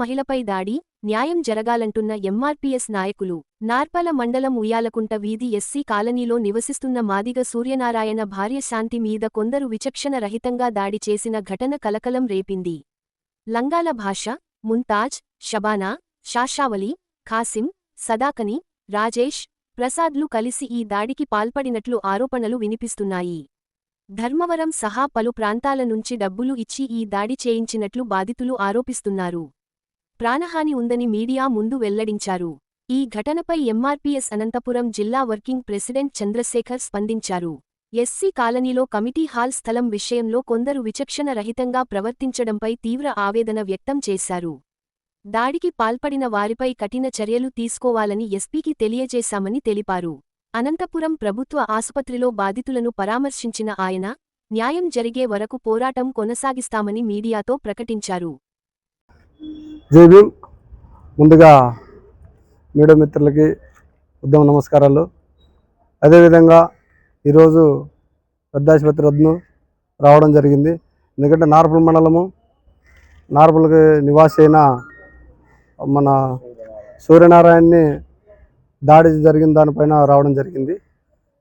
మహిళపై దాడి న్యాయం జరగాలంటున్న ఎంఆర్పీఎస్ నాయకులు నార్పల మండలం ఉయ్యాలకుంట వీధి ఎస్సీ కాలనీలో నివసిస్తున్న మాదిగ సూర్యనారాయణ భార్య శాంతి మీద కొందరు విచక్షణ రహితంగా దాడి చేసిన ఘటన కలకలం రేపింది. లంగాల భాష ముంతాజ్ షబానా షాషావలి ఖాసిం సదాకని రాజేష్ ప్రసాద్లు కలిసి ఈ దాడికి పాల్పడినట్లు ఆరోపణలు వినిపిస్తున్నాయి. ధర్మవరం సహా పలు ప్రాంతాల నుంచి డబ్బులు ఇచ్చి ఈ దాడి చేయించినట్లు బాధితులు ఆరోపిస్తున్నారు. ప్రాణహాని ఉందని మీడియా ముందు వెల్లడించారు. ఈ ఘటనపై ఎంఆర్పీఎస్ అనంతపురం జిల్లా వర్కింగ్ ప్రెసిడెంట్ చంద్రశేఖర్ స్పందించారు. ఎస్సీ కాలనీలో కమిటీ హాల్ స్థలం విషయంలో కొందరు విచక్షణ రహితంగా ప్రవర్తించడంపై తీవ్ర ఆవేదన వ్యక్తం చేశారు. దాడికి పాల్పడిన వారిపై కఠిన చర్యలు తీసుకోవాలని ఎస్పీకి తెలియజేశామని తెలిపారు. అనంతపురం ప్రభుత్వ ఆసుపత్రిలో బాధితులను పరామర్శించిన ఆయన న్యాయం జరిగే వరకు పోరాటం కొనసాగిస్తామని మీడియాతో ప్రకటించారు. జై భీమ్. ముందుగా మీడియా మిత్రులకి ఉద్యమ నమస్కారాలు. అదేవిధంగా ఈరోజు పెద్ద ఆసుపత్రి వద్దను రావడం జరిగింది. ఎందుకంటే నార్పల్ మండలము నార్పల్కి నివాసి అయిన మన సూర్యనారాయణని దాడి జరిగిన దానిపైన రావడం జరిగింది.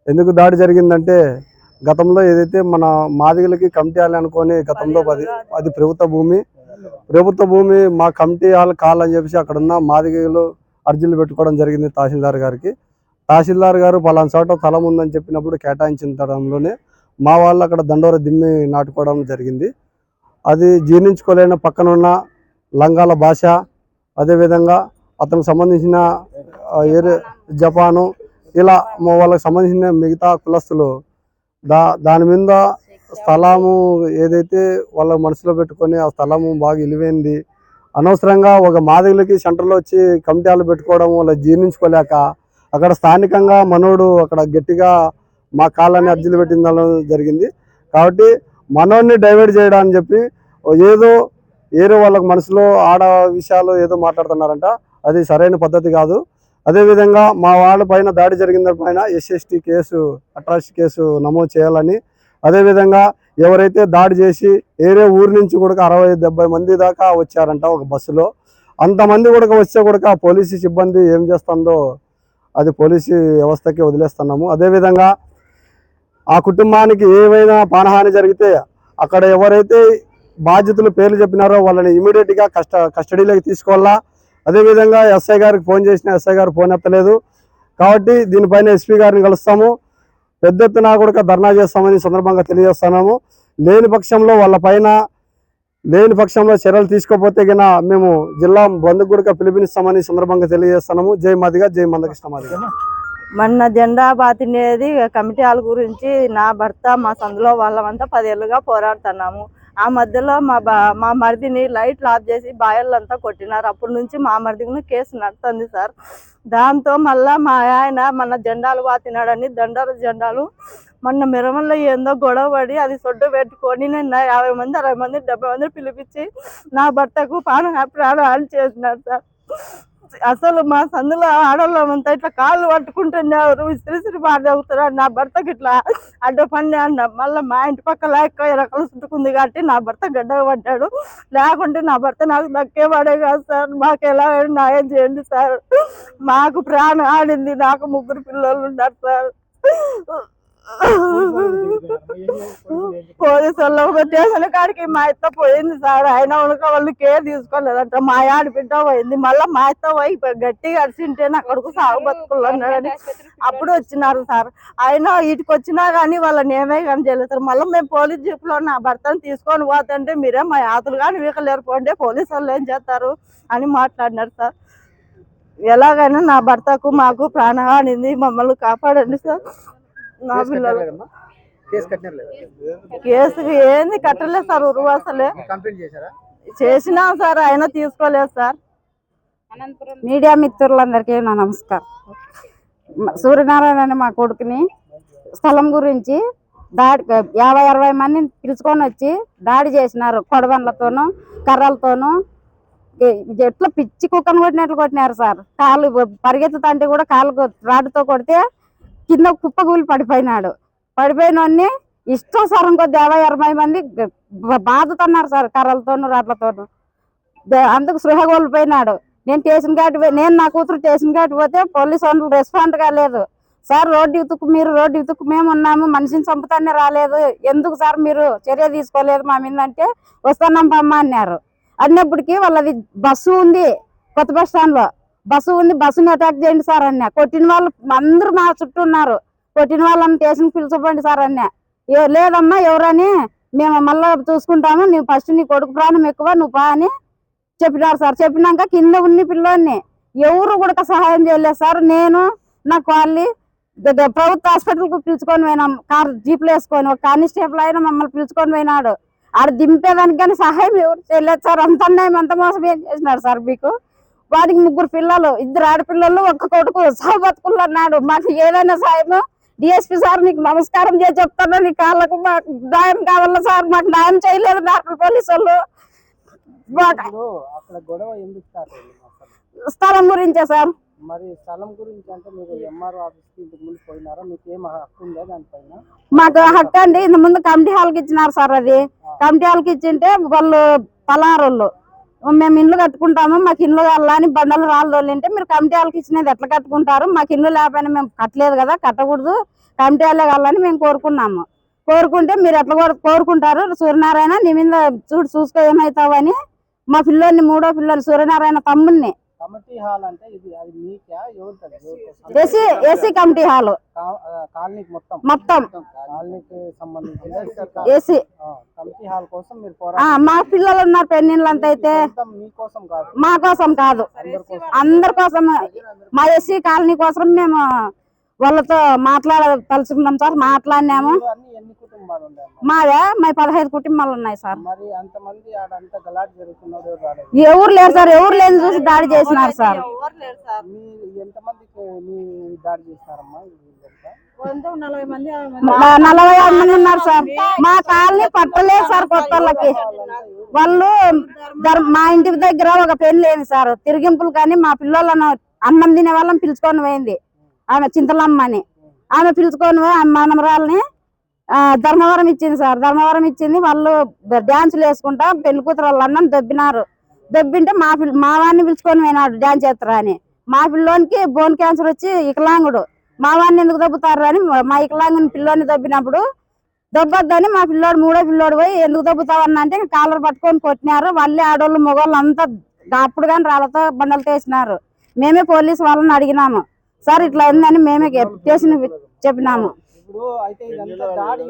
ఎందుకు దాడి జరిగిందంటే గతంలో ఏదైతే మన మాదిగలకి కమిటీ అనుకొని గతంలో అది అది ప్రభుత్వ భూమి ప్రభుత్వ భూమి మా కమిటీ వాళ్ళు కావాలని చెప్పేసి అక్కడ ఉన్న మాదిగలు అర్జీలు పెట్టుకోవడం జరిగింది తహసీల్దార్ గారికి. తహసీల్దార్ గారు పలానా చోట స్థలం ఉందని చెప్పినప్పుడు కేటాయించిన తరంలోనే మా వాళ్ళు అక్కడ దండోర దిమ్మి నాటుకోవడం జరిగింది. అది జీర్ణించుకోలేని పక్కనున్న లంగాల భాష అదేవిధంగా అతనికి సంబంధించిన ఏరే జపాను ఇలా మా వాళ్ళకి సంబంధించిన మిగతా కులస్తులు దా దాని మీద స్థలము ఏదైతే వాళ్ళ మనసులో పెట్టుకొని ఆ స్థలము బాగా ఇలివైంది అనవసరంగా ఒక మాదిగులకి సెంటర్లో వచ్చి కమిటీలు పెట్టుకోవడం వాళ్ళ జీర్ణించుకోలేక అక్కడ స్థానికంగా మనోడు అక్కడ గట్టిగా మా కాళ్ళని అర్జీలు పెట్టిందడం జరిగింది. కాబట్టి మనోడిని డైవర్ట్ చేయడానికి చెప్పి ఏదో ఏదో వాళ్ళకి మనసులో ఆడ విషయాలు ఏదో మాట్లాడుతున్నారంట. అది సరైన పద్ధతి కాదు. అదేవిధంగా మా వాళ్ళ పైన దాడి జరిగిన పైన ఎస్ఎస్టీ కేసు అట్రాసిటీ కేసు నమోదు చేయాలని అదేవిధంగా ఎవరైతే దాడి చేసి ఏరే ఊరి నుంచి కూడా అరవై డెబ్బై మంది దాకా వచ్చారంట ఒక బస్సులో. అంతమంది కూడా వస్తే కూడా పోలీసు సిబ్బంది ఏం చేస్తుందో అది పోలీసు వ్యవస్థకి వదిలేస్తున్నాము. అదేవిధంగా ఆ కుటుంబానికి ఏవైనా ప్రాణహాని జరిగితే అక్కడ ఎవరైతే బాధ్యతలు పేర్లు చెప్పినారో వాళ్ళని ఇమీడియట్గా కష్ట కస్టడీలోకి తీసుకోవాలా? అదేవిధంగా ఎస్ఐ గారికి ఫోన్ చేసిన ఎస్ఐ గారు ఫోన్ ఎత్తలేదు. కాబట్టి దీనిపైన ఎస్పీ గారిని కలుస్తాము. పెద్ద ఎత్తున కూడా ధర్నా చేస్తామని సందర్భంగా తెలియజేస్తున్నాము. లేని పక్షంలో వాళ్ళ పైన లేని పక్షంలో చర్యలు తీసుకోకపోతే గిన మేము జిల్లా బంధుకు కూడా పిలుపునిస్తామని సందర్భంగా తెలియజేస్తున్నాము. జై మాదిగా జై మందకృష్ణ మాదిగా. మొన్న జెండా బాతినేది కమిటీ వాళ్ళ గురించి నా భర్త మా సందులో వాళ్ళమంతా పదేళ్ళుగా పోరాడుతున్నాము. ఆ మధ్యలో మా బా మా మరిదిని లైట్లు ఆఫ్ చేసి బాయర్లంతా కొట్టినారు. అప్పటి నుంచి మా మరిదిని కేసు నడుతుంది సార్. దాంతో మళ్ళా మా ఆయన మన జెండాలు వాతినాడని దండాలు జెండాలు మొన్న మిరమల్లో ఏందో గొడవ పడి అది సొడ్డు పెట్టుకొని నేను యాభై మంది అరవై మంది డెబ్బై మంది పిలిపించి నా భర్తకు ప్రాణ ప్రాణాలు చేసినారు సార్. అసలు మా సందులో ఆడవాళ్ళమంతా ఇట్లా కాళ్ళు పట్టుకుంటున్నారు విసిరిసిరి బాధవుతున్నారు నా భర్తకి ఇట్లా అడ్డ పని అన్న. మళ్ళీ మా ఇంటి పక్క లేక రకాలు చుట్టుకుంది కాబట్టి నా భర్త గడ్డ పడ్డాడు. లేకుంటే నా భర్త నాకు దక్కే పడే కాదు సార్. మాకు ఎలా న్యాయం చేయండి సార్. మాకు ప్రాణం ఆడింది. నాకు ముగ్గురు పిల్లలు ఉన్నారు సార్. పోలీసు వాళ్ళు ఒక స్టేషన్ కాడికి మా ఇత్త పోయింది సార్. ఆయన ఉనక వాళ్ళు కేర్ తీసుకోలేదంట. మా ఆడబిడ్డ పోయింది. మళ్ళీ మా అత్త పోయి గట్టిగా అరిసింటే నా కొడుకు సాగు బతుకున్నాడని అప్పుడు వచ్చినారు సార్. ఆయన వీటికి వచ్చినా కానీ వాళ్ళని ఏమే కానీ చేయలేదు మళ్ళీ మేము పోలీస్ జీప్లో నా భర్తను తీసుకొని పోతుంటే మీరే మా ఆతులు కానీ వీకలేరు పోండి పోలీసు వాళ్ళు ఏం చేస్తారు అని మాట్లాడినారు సార్. ఎలాగైనా నా భర్తకు మాకు ప్రాణహానింది. మమ్మల్ని కాపాడండి సార్. నా పిల్లలు. కేసు కట్టినారు ఏంది కట్టలేదు సార్ ఉరువు అసలే. కంప్లైంట్ చేశారా? చేసినాం సార్ ఆయన తీసుకోలేదు సార్. మీడియా మిత్రులందరికీ నా నమస్కారం. సూర్యనారాయణ అనే మా కొడుకుని స్థలం గురించి దాడి యాభై అరవై మందిని పిలుచుకొని వచ్చి దాడి చేసినారు. కొడబండ్లతోనూ కర్రలతోనూ. ఎట్లా పిచ్చి కుక్కను కొట్టినట్లు కొట్టినారు సార్. కాలు పరిగెత్తుతంటే కూడా కాలు రాడ్డుతో కొడితే కింద కుప్ప కూలి పడిపోయినాడు. పడిపోయినోన్ని ఇష్టం సరం కొద్ది యాభై అరవై మంది బాధతున్నారు సార్ కర్రలతోనూ రాడ్లతోనూ. అందుకు సృహ కోల్పోయినాడు. నేను స్టేషన్ కాటి పోయి- నేను నా కూతురు స్టేషన్ కాటి పోతే పోలీసు వాళ్ళు రెస్పాండ్ కాలేదు. సార్ రోడ్డు ఇతుకు మీరు రోడ్డు ఇతుకు మేము ఉన్నాము మనిషిని చంపుతానే రాలేదు. ఎందుకు సార్ మీరు చర్య తీసుకోలేదు మా మీద అంటే వస్తున్నాం పమ్మ అన్నారు. అన్నప్పటికీ వాళ్ళది బస్సు ఉంది కొత్త బస్ స్టాండ్లో బస్సు ఉంది బస్సుని అటాక్ చేయండి సార్ అన్న. కొట్టిన వాళ్ళు అందరూ మా చుట్టూ ఉన్నారు. కొట్టిన వాళ్ళని స్టేషన్ పిలిచిపోండి సార్ అన్న. ఏ- లేదమ్మా ఎవరని మేము మళ్ళీ చూసుకుంటాము. నువ్వు ఫస్ట్ నీ కొడుకు ప్రాణం ఎక్కువ నువ్వు పా అని చెప్పినారు సార్. చెప్పినాక కింద ఉన్ని పిల్లోని ఎవరు కూడా సహాయం చేయలేదు సార్. నేను నా కాళ్ళి ప్రభుత్వ హాస్పిటల్కి పిలుచుకొని పోయినాం. కార్ జీప్లో వేసుకొని ఒక కానిస్టేబుల్ అయినా మమ్మల్ని పిలుచుకొని పోయినాడు. ఆడ దింపేదానికి కానీ సహాయం ఎవరు చేయలేదు సార్. అంత అన్యాయం అంత మోసం ఏం చేసినాడు సార్ మీకు? వాడికి ముగ్గురు పిల్లలు ఇద్దరు ఆడపిల్లలు ఒక్క కొడుకు సాగు బతుకులు అన్నాడు మాకు ఏదైనా సాయం డిఎస్పీ సార్ నీకు నమస్కారం చేసి చెప్తాను. నీ కాళ్ళకు మాకు న్యాయం కావాలా సార్? మాకు న్యాయం చేయలేదు నాకు పోలీసు వాళ్ళు స్థలం గురించే సార్. మరి స్థలం గురించి అంటే మీరు ఎంఆర్ఓ ఆఫీస్కి ఇంతకు ముందు పోయినారా? మీకు ఏం హక్కు ఉందా దానిపైన? మాకు హక్కు అండి ఇంత ముందు కమిటీ హాల్కి ఇచ్చినారు సార్ అది. కమిటీ హాల్కి ఇచ్చింటే వాళ్ళు పలారోళ్ళు. మేము ఇల్లు కట్టుకుంటాము మాకు ఇల్లు కావాలని బండలు రాళ్ళు అంటే మీరు కమిటీ వాళ్ళకి ఇచ్చినది ఎట్లా కట్టుకుంటారు? మాకు ఇల్లు లేకపోయినా మేము కట్టలేదు కదా కట్టకూడదు. కమిటీ వాళ్ళే కావాలని మేము కోరుకున్నాము. కోరుకుంటే మీరు ఎట్లా కోరుకుంటారు? సూర్యనారాయణ నీ మీద చూడు చూసుకో ఏమవుతావని మా పిల్లోని మూడో పిల్లోని సూర్యనారాయణ తమ్ముడిని కమిటీ హాల్ అంటే ఇది అది మీకా? ఎవరికి ఏసీ కమిటీ హాల్. కాలనీకి మొత్తం? మొత్తం. కాలనీకి సంబంధించిన ఏసీ ఆ, కమిటీ హాల్ కోసం మీరు మా పిల్లలు ఉన్నారు పెన్నిళ్ళంతా అయితే. మీకోసం కాదు. మా కోసం కాదు. అందరి కోసం. మా ఎస్సీ కాలనీ కోసం మేము వాళ్ళతో మాట్లాడదలుచుకున్నాం సార్ మాట్లాడినాము. మావే మా పదహైదు కుటుంబాలు ఉన్నాయి సార్. మరి అంతమంది ఆడ అంత గలాట్ జరుగుతున్నదో రాలేదు? ఎవరు లేరు సార్ ఎవరు లేని చూసి దాడి చేసినారు సార్. నలభై ఆరు మంది. ఉన్నారు సార్. మా కాలనీ పట్టలేదు సార్ కొత్త వాళ్ళకి. వాళ్ళు మా ఇంటి దగ్గర ఒక పెళ్ళి అయింది సార్. తిరిగింపులు కానీ మా పిల్లలను అన్నం తినే వాళ్ళని పిలుచుకొని పోయింది. ఆమె చింతలమ్మ అని ఆమె పిలుచుకొని పోయి మనమరాల్ని ధర్మవరం ఇచ్చింది సార్. ధర్మవరం ఇచ్చింది. వాళ్ళు డ్యాన్సులు వేసుకుంటా పెళ్ళి కూతురు వాళ్ళ అన్నం దొబ్బినారు. దొబ్బింటే మా పిల్ల మా వాడిని పిలుచుకొని పోయినాడు డ్యాన్స్ చేస్తారా అని. మా పిల్లోనికి బోన్ క్యాన్సర్ వచ్చి వికలాంగుడు. మా వాడిని ఎందుకు దొబ్బుతారు అని మా వికలాంగుని పిల్లోని దొబ్బినప్పుడు దొబ్బొద్దని మా పిల్లోడు మూడో పిల్లోడు పోయి ఎందుకు దొబ్బుతావన్నా అంటే కాలర్ పట్టుకొని కొట్టినారు. వాళ్ళే ఆడోళ్ళు మగవాళ్ళు అంతా అప్పుడు కానీ రాళ్ళతో బండలతో వేసినారు మేమే పోలీసు వాళ్ళని అడిగినాము. సార్ ఇట్లా ఉందని మేమే స్టేషన్ చెప్పినాము. ఇప్పుడు అయితే ఇదంతా దాడి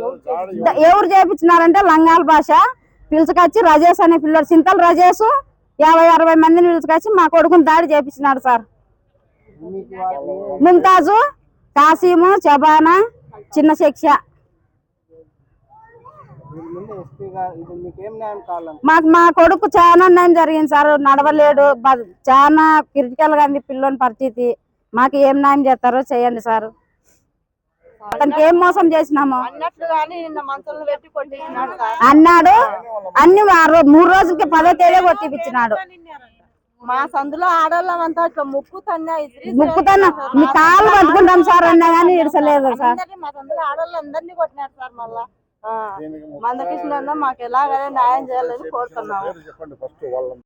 ఎవరు చేపించినారంటే లంగాల భాష పిలుచుకొచ్చి రజేష్ అనే పిల్లడు చింతలు రజేష్ యాభై అరవై మందిని పిలుచుకొచ్చి మా కొడుకుని దాడి చేపించినాడు సార్. ముంతాజు కాసీము చబానా చిన్న శిక్ష. దీని ముందు ఎస్పీ గారు ఇది మీకు మా కొడుకు చాలా అన్యాయం జరిగింది సార్ నడవలేడు. చాలా క్రిటికల్గా ఉంది పిల్లోని పరిస్థితి. మాకు ఏం న్యాయం చేస్తారో చేయండి సార్. అతనికి ఏం మోసం చేసినాము? అన్నాడు అన్ని మూడు రోజులకి పదో తేదీ కొట్టిపించినాడు మా సందులో ఆడవాళ్ళమంతా ఇట్లా ముక్కు తన్నా ముక్కుతాను మీ కాళ్ళు పట్టుకుంటాం సార్ అన్నా కానీ ఇడసలేదు సార్. మా సందులో ఆడవాళ్ళు అందరినీ కొట్టినారు సార్ మళ్ళా. మందకృష్ణ మాకు ఎలాగైనా న్యాయం చేయాలని కోరుతున్నాము.